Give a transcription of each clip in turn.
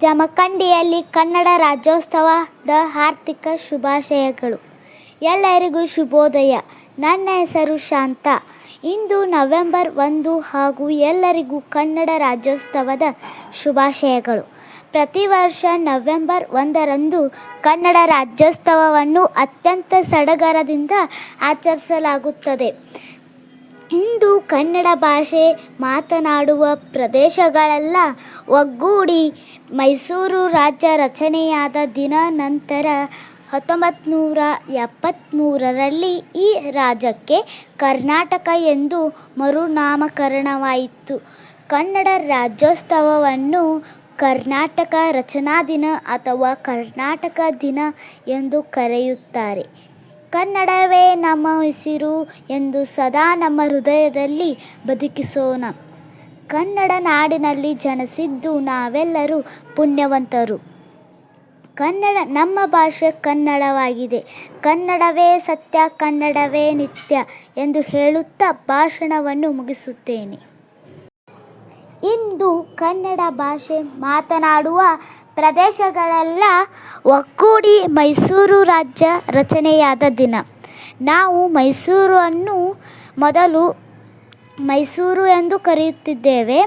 ಜಮಖಂಡಿಯಲ್ಲಿ ಕನ್ನಡ ರಾಜ್ಯೋತ್ಸವದ ಆರ್ಥಿಕ ಶುಭಾಶಯಗಳು. ಎಲ್ಲರಿಗೂ ಶುಭೋದಯ. ನನ್ನ ಹೆಸರು ಶಾಂತ. ಇಂದು ನವೆಂಬರ್ ಒಂದು ಹಾಗೂ ಎಲ್ಲರಿಗೂ ಕನ್ನಡ ರಾಜ್ಯೋತ್ಸವದ ಶುಭಾಶಯಗಳು. ಪ್ರತಿ ವರ್ಷ ನವೆಂಬರ್ ಒಂದರಂದು ಕನ್ನಡ ರಾಜ್ಯೋತ್ಸವವನ್ನು ಅತ್ಯಂತ ಸಡಗರದಿಂದ ಆಚರಿಸಲಾಗುತ್ತದೆ. ಇಂದು ಕನ್ನಡ ಭಾಷೆ ಮಾತನಾಡುವ ಪ್ರದೇಶಗಳೆಲ್ಲ. ಒಗ್ಗೂಡಿ ಮೈಸೂರು ರಾಜ್ಯ ರಚನೆಯಾದ ದಿನ ನಂತರ ಹತ್ತೊಂಬತ್ತು ನೂರ ಎಪ್ಪತ್ತ್ಮೂರರಲ್ಲಿ ಈ ರಾಜ್ಯಕ್ಕೆ ಕರ್ನಾಟಕ ಎಂದು ಮರುನಾಮಕರಣವಾಯಿತು. ಕನ್ನಡ ರಾಜ್ಯೋತ್ಸವವನ್ನು ಕರ್ನಾಟಕ ರಚನಾ ದಿನ ಅಥವಾ ಕರ್ನಾಟಕ ದಿನ ಎಂದು ಕರೆಯುತ್ತಾರೆ. ಕನ್ನಡವೇ ನಮ್ಮ ಉಸಿರು ಎಂದು ಸದಾ ನಮ್ಮ ಹೃದಯದಲ್ಲಿ ಬದುಕಿಸೋಣ. ಕನ್ನಡ ನಾಡಿನಲ್ಲಿ ಜನಿಸಿದ್ದು ನಾವೆಲ್ಲರೂ ಪುಣ್ಯವಂತರು. ಕನ್ನಡ, ನಮ್ಮ ಭಾಷೆ ಕನ್ನಡವಾಗಿದೆ. ಕನ್ನಡವೇ ಸತ್ಯ, ಕನ್ನಡವೇ ನಿತ್ಯ ಎಂದು ಹೇಳುತ್ತಾ ಭಾಷಣವನ್ನು ಮುಗಿಸುತ್ತೇನೆ. ಇಂದು ಕನ್ನಡ ಭಾಷೆ ಮಾತನಾಡುವ ಪ್ರದೇಶಗಳೆಲ್ಲ ಒಕ್ಕೂಡಿ ಮೈಸೂರು ರಾಜ್ಯ ರಚನೆಯಾದ ದಿನ. ನಾವು ಮೈಸೂರನ್ನು ಮೊದಲು ಮೈಸೂರು ಎಂದು ಕರೆಯುತ್ತಿದ್ದೇವೆ.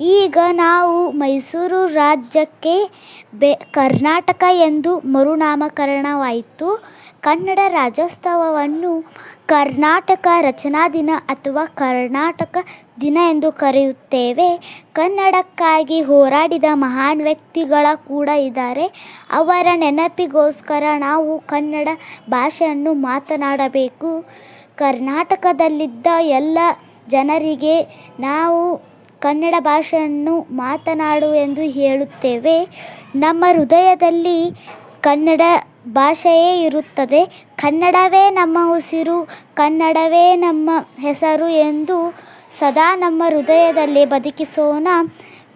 ಈಗ ನಾವು ಮೈಸೂರು ರಾಜ್ಯಕ್ಕೆ ಬೆ, ಕರ್ನಾಟಕ ಎಂದು ಮರುನಾಮಕರಣವಾಯಿತು. ಕನ್ನಡ ರಾಜ್ಯೋತ್ಸವವನ್ನು ಕರ್ನಾಟಕ ರಚನಾ ದಿನ ಅಥವಾ ಕರ್ನಾಟಕ ದಿನ ಎಂದು ಕರೆಯುತ್ತೇವೆ. ಕನ್ನಡಕ್ಕಾಗಿ ಹೋರಾಡಿದ ಮಹಾನ್ ವ್ಯಕ್ತಿಗಳ ಕೂಡ ಇದ್ದಾರೆ. ಅವರ ನೆನಪಿಗೋಸ್ಕರ ನಾವು ಕನ್ನಡ ಭಾಷೆಯನ್ನು ಮಾತನಾಡಬೇಕು. ಕರ್ನಾಟಕದಲ್ಲಿದ್ದ ಎಲ್ಲ ಜನರಿಗೆ ನಾವು ಕನ್ನಡ ಭಾಷೆಯನ್ನು ಮಾತನಾಡು ಎಂದು ಹೇಳುತ್ತೇವೆ. ನಮ್ಮ ಹೃದಯದಲ್ಲಿ ಕನ್ನಡ ಭಾಷೆಯೇ ಇರುತ್ತದೆ. ಕನ್ನಡವೇ ನಮ್ಮ ಉಸಿರು, ಕನ್ನಡವೇ ನಮ್ಮ ಹೆಸರು ಎಂದು ಸದಾ ನಮ್ಮ ಹೃದಯದಲ್ಲಿ ಬದುಕಿಸೋಣ.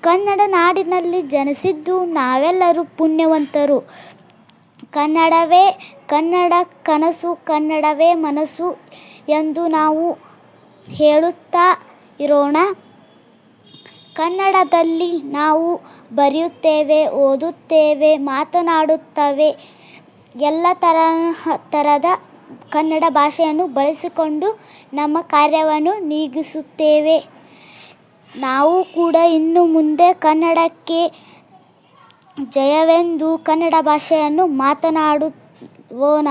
ಕನ್ನಡ ನಾಡಿನಲ್ಲಿ ಜನಿಸಿದ್ದು ನಾವೆಲ್ಲರೂ ಪುಣ್ಯವಂತರು. ಕನ್ನಡವೇ ಕನ್ನಡ ಕನಸು, ಕನ್ನಡವೇ ಮನಸ್ಸು ಎಂದು ನಾವು ಹೇಳುತ್ತಾ ಇರೋಣ. ಕನ್ನಡದಲ್ಲಿ ನಾವು ಬರೆಯುತ್ತೇವೆ, ಓದುತ್ತೇವೆ, ಮಾತನಾಡುತ್ತೇವೆ. ಎಲ್ಲ ತರಹ ಥರದ ಕನ್ನಡ ಭಾಷೆಯನ್ನು ಬಳಸಿಕೊಂಡು ನಮ್ಮ ಕಾರ್ಯವನ್ನು ನೀಗಿಸುತ್ತೇವೆ. ನಾವು ಕೂಡ ಇನ್ನು ಮುಂದೆ ಕನ್ನಡಕ್ಕೆ ಜಯವೆಂದು ಕನ್ನಡ ಭಾಷೆಯನ್ನು ಮಾತನಾಡುವೋಣ.